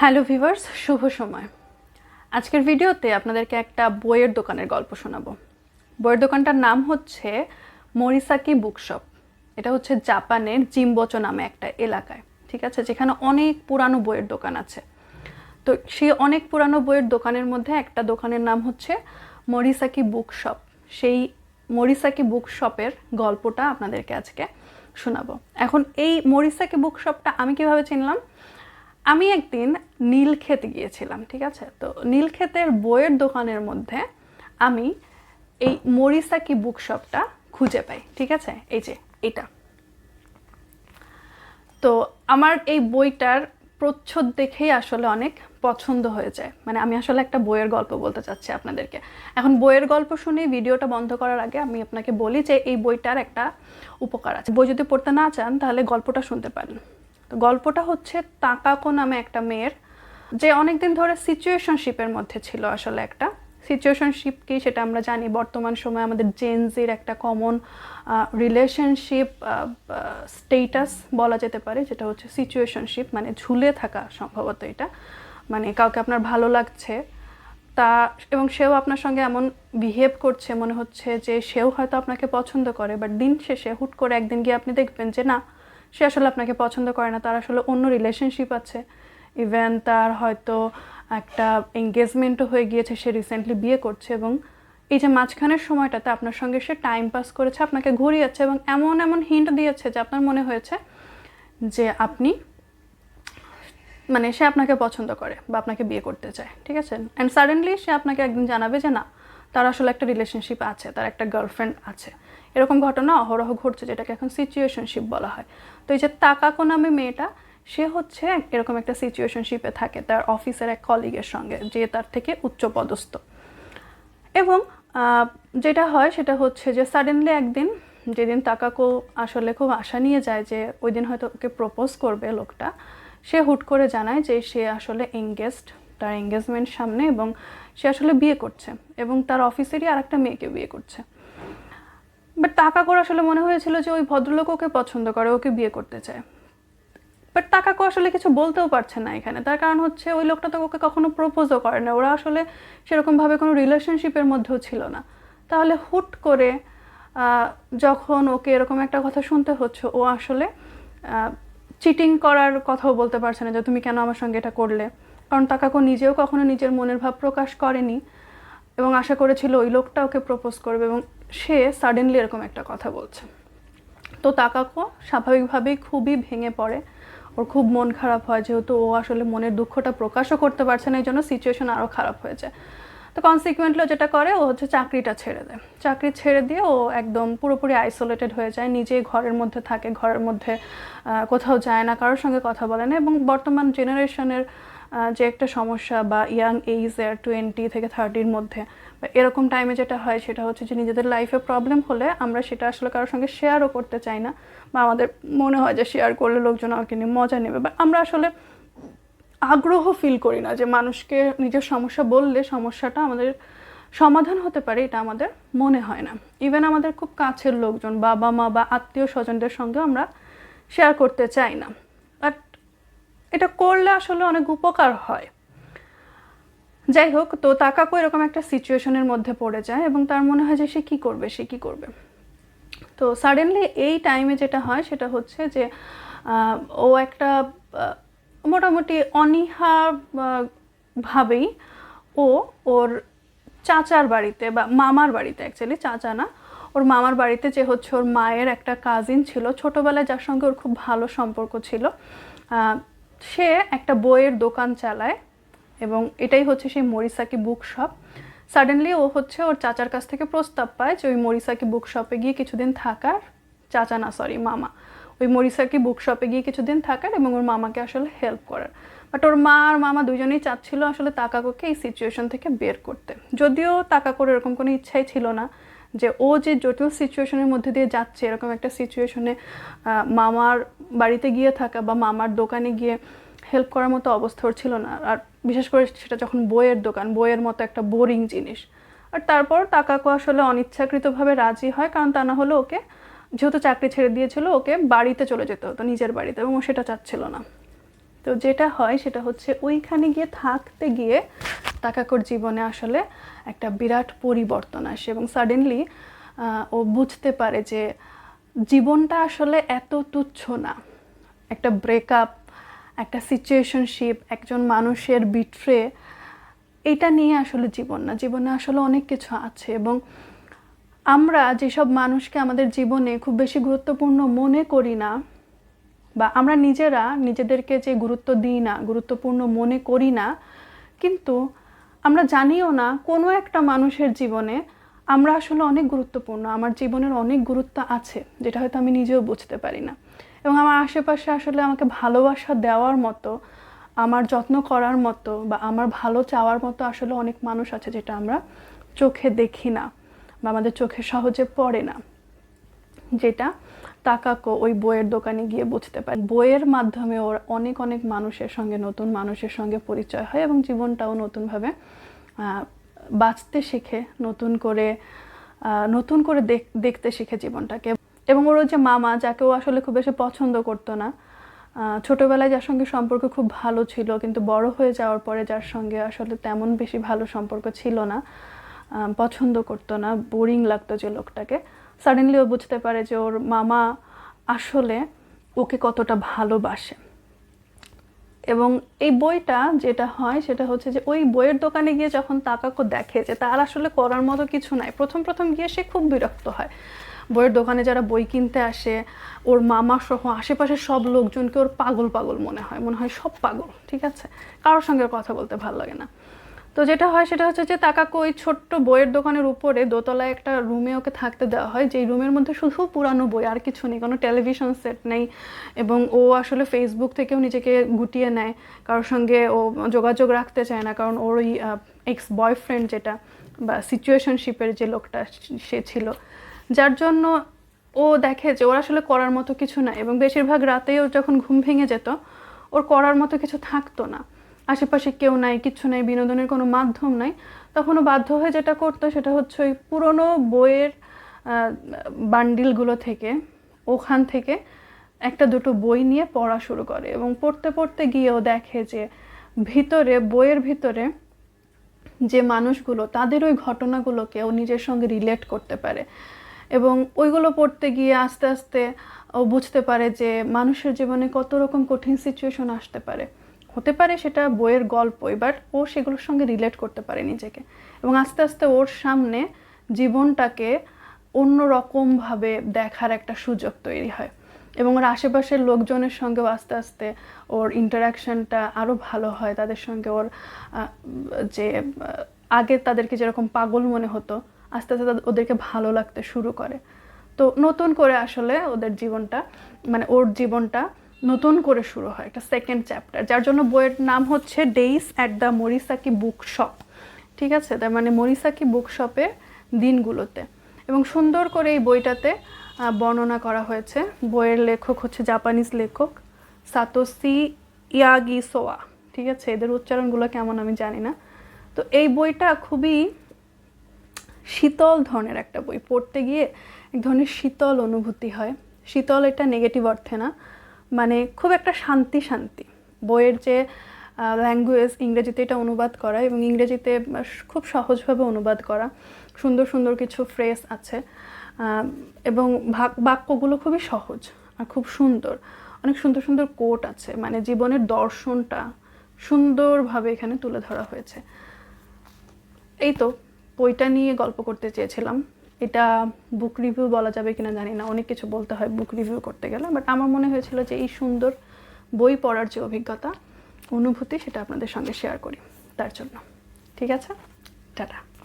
Hello viewers শুভ সময়। আজকের ভিডিওতে আপনাদেরকে একটা বইয়ের দোকানের গল্প শোনাবো। বইয়ের দোকানটার নাম হচ্ছে মরিসাকি বুকশপ। এটা হচ্ছে জাপানের জিম্বোচো নামে একটা এলাকায়, ঠিক আছে? যেখানে অনেক পুরানো বইয়ের দোকান আছে। তো সেই অনেক পুরানো বইয়ের দোকানের মধ্যে একটা দোকানের নাম হচ্ছে মরিসাকি বুকশপ। সেই মরিসাকি বুকশপের গল্পটা আপনাদেরকে আজকে শোনাবো। এখন এই মরিসাকি বুকশপটা আমি কীভাবে চিনলাম? আমি একদিন নীলক্ষেত গিয়েছিলাম, ঠিক আছে? তো নীলক্ষেতের বইয়ের দোকানের মধ্যে আমি এই মরিসাকি বুকশপটা খুঁজে পাই, ঠিক আছে? এই যে, এটা। তো আমার এই বইটার প্রচ্ছদ দেখেই আসলে অনেক পছন্দ হয়ে যায়। মানে আমি আসলে একটা বইয়ের গল্প বলতে চাচ্ছি আপনাদেরকে। এখন বইয়ের গল্প শুনে ভিডিওটা বন্ধ করার আগে আমি আপনাকে বলি যে এই বইটার একটা উপকার আছে। বই যদি পড়তে না চান, তাহলে গল্পটা শুনতে পারেন। গল্পটা হচ্ছে তাকাকো নামে একটা মেয়ের, যে অনেকদিন ধরে সিচুয়েশনশিপের মধ্যে ছিল আসলে একটা। সিচুয়েশনশিপ কি সেটা আমরা জানি বর্তমান সময়ে আমাদের জেনজির একটা কমন রিলেশনশিপ স্টেটাস বলা যেতে পারে, যেটা হচ্ছে সিচুয়েশনশিপ মানে ঝুলে থাকা সম্ভবত এটা। মানে কাউকে আপনার ভালো লাগছে, তা, এবং সেও আপনার সঙ্গে এমন বিহেভ করছে, মনে হচ্ছে যে সেও হয়তো আপনাকে পছন্দ করে বাট দিন শেষে হুট করে একদিন গিয়ে আপনি দেখবেন যে না সে আসলে আপনাকে পছন্দ করে না, তার আসলে অন্য রিলেশনশিপ আছে। ইভেন তার হয়তো একটা এঙ্গেজমেন্টও হয়ে গিয়েছে, সে রিসেন্টলি বিয়ে করছে এবং এই যে মাঝখানের সময়টাতে আপনার সঙ্গে সে টাইম পাস করেছে, আপনাকে ঘুরিয়েছে এবং এমন এমন হিন্ট দিয়েছে যে আপনার মনে হয়েছে যে আপনি মানে সে আপনাকে পছন্দ করে বা আপনাকে বিয়ে করতে চায়, ঠিক আছে? অ্যান্ড সাডেনলি সে আপনাকে একদিন জানাবে যে না, তার আসলে একটা রিলেশনশিপ আছে, তার একটা গার্লফ্রেন্ড আছে। এরকম ঘটনা অহরহ ঘটছে, যেটাকে এখন সিচুয়েশনশিপ বলা হয়। তো এই যে তাকাকো নামে মেয়েটা, সে হচ্ছে এরকম একটা সিচুয়েশনশিপে থাকে তার অফিসের এক কলিগের সঙ্গে, যে তার থেকে উচ্চ পদস্থ এবং যেটা হয় সেটা হচ্ছে যে সাডেনলি একদিন, যেদিন তাকাকো আসলে খুব আশা নিয়ে যায় যে ওই দিন হয়তো ওকে প্রপোজ করবে লোকটা, সে হুট করে জানায় যে সে আসলে এঙ্গেজড তার এঙ্গেজমেন্ট সামনে এবং সে আসলে বিয়ে করছে এবং তার অফিসেরই আর একটা মেয়েকে বিয়ে করছে। বাট টাকা করে আসলে মনে হয়েছিল যে ওই ভদ্রলোক ওকে পছন্দ করে, ওকে বিয়ে করতে চায়। বাট টাকাকে আসলে কিছু বলতেও পারছে না এখানে। তার কারণ হচ্ছে ওই লোকটা তো ওকে কখনো প্রপোজও করে না। ওরা আসলে সেরকমভাবে কোনো রিলেশনশিপের মধ্যেও ছিল না। তাহলে হুট করে যখন ওকে এরকম একটা কথা শুনতে হচ্ছে, ও আসলে চিটিং করার কথাও বলতে পারছে না যে তুমি কেন আমার সঙ্গে এটা করলে? কারণ তাকাকো নিজেও কখনো নিজের মনের ভাব প্রকাশ করেনি এবং আশা করেছিল ওই লোকটা ওকে প্রপোজ করবে এবং সে সাডেনলি এরকম একটা কথা বলছে। তো তাকাকো স্বাভাবিকভাবেই খুবই ভেঙে পড়ে। ওর খুব মন খারাপ হয়, যেহেতু ও আসলে মনের দুঃখটা প্রকাশও করতে পারছে না এই জন্য সিচুয়েশন আরও খারাপ হয়েছে। তো কনসিকুয়েন্টলি যেটা করে, ও হচ্ছে চাকরিটা ছেড়ে দেয়। চাকরি ছেড়ে দিয়ে ও একদম পুরোপুরি আইসোলেটেড হয়ে যায়, নিজেই ঘরের মধ্যে থাকে, ঘরের মধ্যে কোথাও যায় না, কারোর সঙ্গে কথা বলে না এবং বর্তমান জেনারেশনের যে একটা সমস্যা বা ইয়াং এইজের টোয়েন্টি থেকে থার্টির মধ্যে। বা এরকম টাইমে যেটা হয় সেটা হচ্ছে যে নিজেদের লাইফে প্রবলেম হলে আমরা সেটা আসলে কারোর সঙ্গে শেয়ারও করতে চাই না বা আমাদের মনে হয় যে শেয়ার করলে লোকজন আমাকে নিয়ে মজা নেবে। বা আমরা আসলে আগ্রহ ফিল করি না যে মানুষকে নিজের সমস্যা বললে সমস্যাটা আমাদের সমাধান হতে পারে, এটা আমাদের মনে হয় না। ইভেন আমাদের খুব কাছের লোকজন, বাবা মা বা আত্মীয় স্বজনদের সঙ্গে আমরা শেয়ার করতে চাই না। বাট এটা করলে আসলে অনেক উপকার হয়। যাই হোক, তো তাকাকো এরকম একটা সিচুয়েশনের মধ্যে পড়ে যায় এবং তার মনে হয় যে সে কী করবে, সে কী করবে। তো সাডেনলি এই টাইমে যেটা হয়, সেটা হচ্ছে যে ও একটা মোটামুটি অনীহা ভাবেই ও ওর চাচার বাড়িতে বা মামার বাড়িতে অ্যাকচুয়ালি চাচা না, ওর মামার বাড়িতে যে হচ্ছে ওর মায়ের একটা কাজিন ছিল। ছোটোবেলায় যার সঙ্গে ওর খুব ভালো সম্পর্ক ছিল। সে একটা বইয়ের দোকান চালায়। এবং এটাই হচ্ছে সেই মরিসাকি বুক শপ সাডেনলি ও হচ্ছে ওর চাচার কাছ থেকে প্রস্তাব পায় যে ওই মরিসাকি বুক শপে গিয়ে কিছুদিন থাকার। চাচা না সরি মামা। ওই মরিসাকি বুক শপে গিয়ে কিছুদিন থাকার এবং ওর মামাকে আসলে হেল্প করার। বাট ওর মা আর মামা দুজনেই চাচ্ছিল আসলে তাকাকোকে এই সিচুয়েশন থেকে বের করতে। যদিও তাকাকোর এরকম কোনো ইচ্ছাই ছিল না যে ও যে জটিল সিচুয়েশনের মধ্যে দিয়ে যাচ্ছে, এরকম একটা সিচুয়েশনে মামার বাড়িতে গিয়ে থাকা বা মামার দোকানে গিয়ে হেল্প করার মতো অবস্থা ওর ছিল না। আর বিশেষ করে সেটা যখন বইয়ের দোকান, বইয়ের মতো একটা বোরিং জিনিস। আর তারপর তাকাকো আসলে অনিচ্ছাকৃতভাবে রাজি হয়, কারণ তা না হলে ওকে, যেহেতু চাকরি ছেড়ে দিয়েছিল, ওকে বাড়িতে চলে যেতে হতো, নিজের বাড়িতে, এবং ও সেটা চাচ্ছিল না। তো যেটা হয় সেটা হচ্ছে ওইখানে গিয়ে থাকতে গিয়ে তাকাকর জীবনে আসলে একটা বিরাট পরিবর্তন আসে, এবং সাডেনলি ও বুঝতে পারে যে জীবনটা আসলে এত তুচ্ছ না। একটা ব্রেকআপ একটা সিচুয়েশনশিপ একজন মানুষের বিট্রে এটা নিয়ে আসলে জীবন না। জীবনে আসলে অনেক কিছু আছে এবং আমরা যেসব মানুষকে আমাদের জীবনে খুব বেশি গুরুত্বপূর্ণ মনে করি না বা আমরা নিজেরা নিজেদেরকে যে গুরুত্ব দিই না, গুরুত্বপূর্ণ মনে করি না, কিন্তু আমরা জানিও না কোনো একটা মানুষের জীবনে আমরা আসলে অনেক গুরুত্বপূর্ণ, আমার জীবনের অনেক গুরুত্ব আছে, যেটা হয়তো আমি নিজেও বুঝতে পারি না। এবং আমার আশেপাশে আসলে আমাকে ভালোবাসা দেওয়ার মতো, আমার যত্ন করার মতো বা আমার ভালো চাওয়ার মতো আসলে অনেক মানুষ আছে যেটা আমরা চোখে দেখি না বা আমাদের চোখে সহজে পড়ে না। যেটা তাকাকো ওই বইয়ের দোকানে গিয়ে বুঝতে পারে। বইয়ের মাধ্যমে ওর অনেক অনেক মানুষের সঙ্গে, নতুন মানুষের সঙ্গে পরিচয় হয় এবং জীবনটাও নতুনভাবে বাঁচতে শেখে, নতুন করে নতুন করে দেখ- দেখতে শেখে জীবনটাকে। এবং ওর যে মামা যাকে ও আসলে খুব বেশি পছন্দ করতো না ছোটোবেলায় যার সঙ্গে সম্পর্ক খুব ভালো ছিল, কিন্তু বড় হয়ে যাওয়ার পরে যার সঙ্গে আসলে তেমন বেশি ভালো সম্পর্ক ছিল না পছন্দ করতো না বোরিং লাগতো যে লোকটাকে। সাডেনলি ও বুঝতে পারে যে ওর মামা আসলে ওকে কতটা ভালোবাসে। এবং এই বইটা যেটা হয়, সেটা হচ্ছে যে ওই বইয়ের দোকানে গিয়ে যখন তাকাকো দেখে যে তার আসলে করার মতো কিছু নাই, প্রথম প্রথম গিয়ে সে খুব বিরক্ত হয়। বইয়ের দোকানে যারা বই কিনতে আসে, ওর মামা সহ আশেপাশের সব লোকজনকে ওর পাগল পাগল মনে হয় মনে হয় সব পাগল, ঠিক আছে? কারোর সঙ্গে কথা বলতে ভালো লাগে না। তো যেটা হয় সেটা হচ্ছে যে তাকাকো ওই ছোট্ট বইয়ের দোকানের উপরে দোতলায় একটা রুমে ওকে থাকতে দেওয়া হয়, যেই রুমের মধ্যে শুধু পুরানো বই, আর কিছু নেই, কোনো টেলিভিশন সেট নেই এবং ও আসলে ফেসবুক থেকেও নিজেকে গুটিয়ে নেয়। কারোর সঙ্গে ও যোগাযোগ রাখতে চায় না, কারণ ওর ওই এক্স বয়ফ্রেন্ড যেটা বা সিচুয়েশনশিপের যে লোকটা, সে ছিল। যার জন্য ও দেখে যে ওর আসলে করার মতো কিছু নাই এবং বেশিরভাগ রাতেই ওর যখন ঘুম ভেঙে যেত, ওর করার মতো কিছু থাকতো না। আশেপাশে কেউ নাই কিচ্ছু নাই, বিনোদনের কোনো মাধ্যম নাই। তখন ও বাধ্য হয়ে যেটা করতো সেটা হচ্ছে ওই পুরনো বইয়ের বান্ডিলগুলো থেকে, ওখান থেকে একটা দুটো বই নিয়ে পড়া শুরু করে এবং পড়তে পড়তে গিয়েও দেখে যে ভিতরে, বইয়ের ভিতরে যে মানুষগুলো, তাদের ওই ঘটনাগুলোকে ও নিজের সঙ্গে রিলেট করতে পারে। এবং ওইগুলো পড়তে গিয়ে আস্তে আস্তে ও বুঝতে পারে যে মানুষের জীবনে কত রকম কঠিন সিচুয়েশন আসতে পারে। হতে পারে সেটা বইয়ের গল্প, এবার ও সেগুলোর সঙ্গে রিলেট করতে পারে নিজেকে। এবং আস্তে আস্তে ওর সামনে জীবনটাকে অন্য রকমভাবে দেখার একটা সুযোগ তৈরি হয়। এবং ওর আশেপাশের লোকজনের সঙ্গেও আস্তে আস্তে ওর ইন্টারাকশনটা আরও ভালো হয়। তাদের সঙ্গে ওর যে আগে তাদেরকে যেরকম পাগল মনে হতো আস্তে আস্তে ওদেরকে ভালো লাগতে শুরু করে। তো নতুন করে আসলে ওদের জীবনটা মানে ওর জীবনটা নতুন করে শুরু হয় একটা সেকেন্ড চ্যাপ্টার যার জন্য বইয়ের নাম হচ্ছে days at the Morisaki book shop ঠিক আছে? তার মানে মরিসাকি বুক শপের দিনগুলোতে। এবং সুন্দর করে এই বইটাতে বর্ণনা করা হয়েছে। বইয়ের লেখক হচ্ছে জাপানিজ লেখক সাতোসি ইয়াগি সোয়া ঠিক আছে? এদের উচ্চারণগুলো কেমন আমি জানি না। তো এই বইটা খুবই শীতল ধরনের একটা বই। পড়তে গিয়ে এক ধরনের শীতল অনুভূতি হয়। শীতল এটা নেগেটিভ অর্থে না মানে খুব একটা শান্তি শান্তি। বইয়ের যে ল্যাঙ্গুয়েজ ইংরেজিতে এটা অনুবাদ করা এবং ইংরেজিতে খুব সহজভাবে অনুবাদ করা। সুন্দর সুন্দর কিছু ফ্রেজ আছে এবং বাক্যগুলো খুবই সহজ আর খুব সুন্দর। অনেক সুন্দর সুন্দর কোট আছে মানে জীবনের দর্শনটা সুন্দরভাবে এখানে তুলে ধরা হয়েছে। এই তো বইটা নিয়ে গল্প করতে চেয়েছিলাম। এটা বুক রিভিউ বলা যাবে কিনা জানি না, অনেক কিছু বলতে হয় বুক রিভিউ করতে গেলে বাট আমার মনে হয়েছিল যে এই সুন্দর বই পড়ার যে অভিজ্ঞতা, অনুভূতি, সেটা আপনাদের সঙ্গে শেয়ার করি। তার জন্য। ঠিক আছে? টাটা।